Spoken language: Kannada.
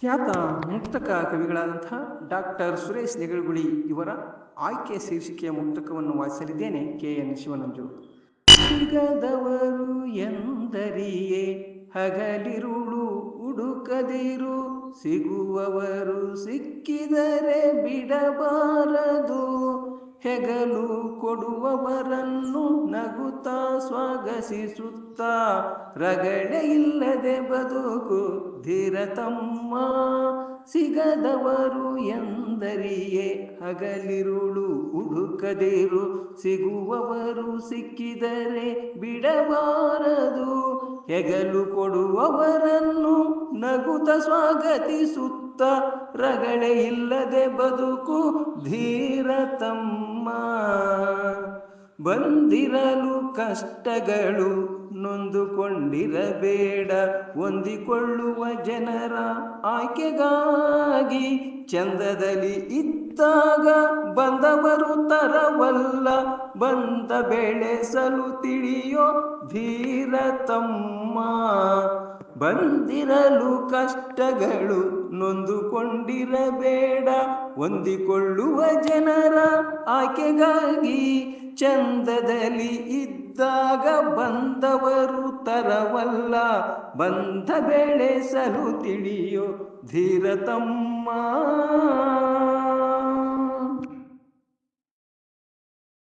ಖ್ಯಾತ ಮುಕ್ತಕ ಕವಿಗಳಾದಂಥ ಡಾಕ್ಟರ್ ಸುರೇಶ್ ನೆಗಳಗುಳಿ ಇವರ ಆಯ್ಕೆ ಶೀರ್ಷಿಕೆಯ ಮುಕ್ತಕವನ್ನು ವಾಚಿಸಲಿದ್ದೇನೆ ಕೆ ಎನ್ ಶಿವನಂಜು. ಸಿಗದವರು ಎಂದರಿಯೇ, ಹಗಲಿರುಳು ಹುಡುಕದಿರು, ಸಿಗುವವರು ಸಿಕ್ಕಿದರೆ ಬಿಡಬಾರದು. ಹೆಗಲು ಕೊಡುವವರನ್ನು ನಗುತ್ತ ಸ್ವಾಗತಿಸುತ್ತ ರಗಳೆ ಇಲ್ಲದೆ ಬದುಕು ಧೀರತಮ್ಮ. ಸಿಗದವರು ಎಂದರಿಯೇ ಹಗಲಿರುಳು ಹುಡುಕದಿರು. ಸಿಗುವವರು ಸಿಕ್ಕಿದರೆ ಬಿಡಬಾರದು ಹೆಗಲು ಕೊಡುವವರನ್ನು ನಗುತ ಸ್ವಾಗತಿಸುತ್ತ ರಗಳೆ ಇಲ್ಲದೆ ಬದುಕು ಧೀರ ತಮ್ಮ. ಬಂದಿರಲು ಕಷ್ಟಗಳು ನೊಂದುಕೊಂಡಿರಬೇಡ, ಹೊಂದಿಕೊಳ್ಳುವ ಜನರ ಆಯ್ಕೆಗಾಗಿ ಚಂದದಲ್ಲಿ ಇದ್ದಾಗ ಬಂದವರು ತರವಲ್ಲ. ಬಂದ ಬೆಳೆಸಲು ತಿಳಿಯೋ ಧೀರತಮ್ಮ ಬಂದಿರಲು ಕಷ್ಟಗಳು ನೊಂದುಕೊಂಡಿರಬೇಡ. ಹೊಂದಿಕೊಳ್ಳುವ ಜನರ ಆಕೆಗಾಗಿ ಚಂದದಲ್ಲಿ ಇದ್ದಾಗ ಬಂದವರು ತರವಲ್ಲ. ಬಂದ ಬೆಳೆಸಲು ತಿಳಿಯೋ ಧೀರತಮ್ಮ